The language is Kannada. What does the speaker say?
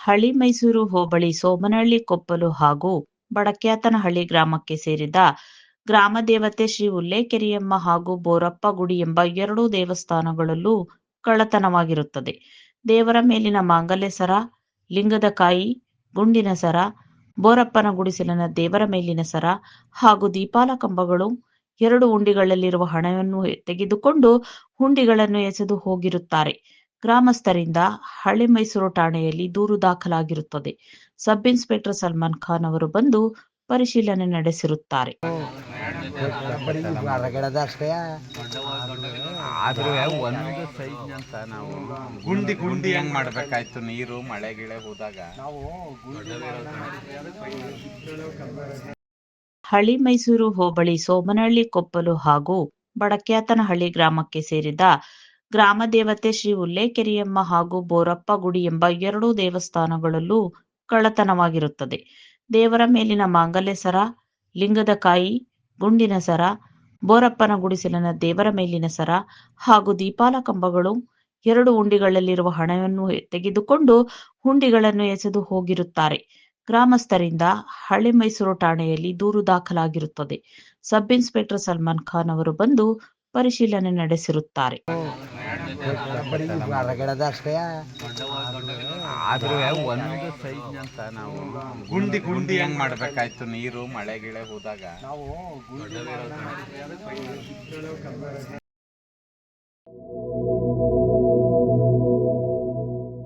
ಹಳಿ ಮೈಸೂರು ಹೋಬಳಿ ಸೋಮನಹಳ್ಳಿ ಕೊಪ್ಪಲು ಹಾಗೂ ಬಡಕ್ಯಾತನಹಳ್ಳಿ ಗ್ರಾಮಕ್ಕೆ ಸೇರಿದ ಗ್ರಾಮ ದೇವತೆ ಶ್ರೀ ಉಲ್ಲೇಕೆರಿಯಮ್ಮ ಹಾಗೂ ಬೋರಪ್ಪ ಗುಡಿ ಎಂಬ ಎರಡೂ ದೇವಸ್ಥಾನಗಳಲ್ಲೂ ಕಳ್ಳತನವಾಗಿರುತ್ತದೆ. ದೇವರ ಮೇಲಿನ ಮಾಂಗಲ್ಯ ಸರ, ಲಿಂಗದ ಕಾಯಿ, ಗುಂಡಿನ ಸರ, ಬೋರಪ್ಪನ ಗುಡಿಸಲಿನ ದೇವರ ಮೇಲಿನ ಸರ ಹಾಗೂ ದೀಪಾಲ ಕಂಬಗಳು ಎರಡು ಹುಂಡಿಗಳಲ್ಲಿರುವ ಹಣವನ್ನು ತೆಗೆದುಕೊಂಡು ಹುಂಡಿಗಳನ್ನು ಎಸೆದು ಹೋಗಿರುತ್ತಾರೆ. ಗ್ರಾಮಸ್ಥರಿಂದ ಹಳೆ ಮೈಸೂರು ಠಾಣೆಯಲ್ಲಿ ದೂರು ದಾಖಲಾಗಿರುತ್ತದೆ. ಸಬ್ ಇನ್ಸ್ಪೆಕ್ಟರ್ ಸಲ್ಮಾನ್ ಖಾನ್ ಅವರು ಬಂದು ಪರಿಶೀಲನೆ ನಡೆಸಿರುತ್ತಾರೆ. ಬರೀ ಹೊರಗಡೆದ ಅಷ್ಟೇ ಆದ್ರೂ ಒಂದು ಸೈಜ್ ಅಂತ ನಾವು ಗುಂಡಿ ಗುಂಡಿ ಹೆಂಗ್ ಮಾಡ್ಬೇಕಾಯ್ತು ನೀರು ಮಳೆ ಗಿಳೆ ಹೋದಾಗ. ಹಳಿ ಮೈಸೂರು ಹೋಬಳಿ ಸೋಮನಹಳ್ಳಿ ಕೊಪ್ಪಲು ಹಾಗೂ ಬಡಕ್ಯಾತನಹಳ್ಳಿ ಗ್ರಾಮಕ್ಕೆ ಸೇರಿದ ಗ್ರಾಮ ದೇವತೆ ಶ್ರೀ ಉಲ್ಲೇಕೆರಿಯಮ್ಮ ಹಾಗೂ ಬೋರಪ್ಪ ಗುಡಿ ಎಂಬ ಎರಡೂ ದೇವಸ್ಥಾನಗಳಲ್ಲೂ ಕಳ್ಳತನವಾಗಿರುತ್ತದೆ. ದೇವರ ಮೇಲಿನ ಮಾಂಗಲ್ಯ ಸರ, ಲಿಂಗದ ಕಾಯಿ, ಗುಂಡಿನ ಸರ, ಬೋರಪ್ಪನ ಗುಡಿಸಲಿನ ದೇವರ ಮೇಲಿನ ಸರ ಹಾಗೂ ದೀಪಾಲ ಕಂಬಗಳು ಎರಡು ಹುಂಡಿಗಳಲ್ಲಿರುವ ಹಣವನ್ನು ತೆಗೆದುಕೊಂಡು ಹುಂಡಿಗಳನ್ನು ಎಸೆದು ಹೋಗಿರುತ್ತಾರೆ. ಗ್ರಾಮಸ್ಥರಿಂದ ಹಳೆ ಮೈಸೂರು ಠಾಣೆಯಲ್ಲಿ ದೂರು ದಾಖಲಾಗಿರುತ್ತದೆ. ಸಬ್ ಇನ್ಸ್ಪೆಕ್ಟರ್ ಸಲ್ಮಾನ್ ಖಾನ್ ಅವರು ಬಂದು ಪರಿಶೀಲನೆ ನಡೆಸಿರುತ್ತಾರೆ. ಬರೀ ಹೊರಗಡೆದ ಅಷ್ಟೇ ಆದ್ರೂ ಒಂದು ಸೈಜ್ ಅಂತ ನಾವು ಗುಂಡಿ ಗುಂಡಿ ಹೆಂಗ್ ಮಾಡ್ಬೇಕಾಯ್ತು ನೀರು, ಮಳೆ, ಗಿಳೆ ಹೋದಾಗ?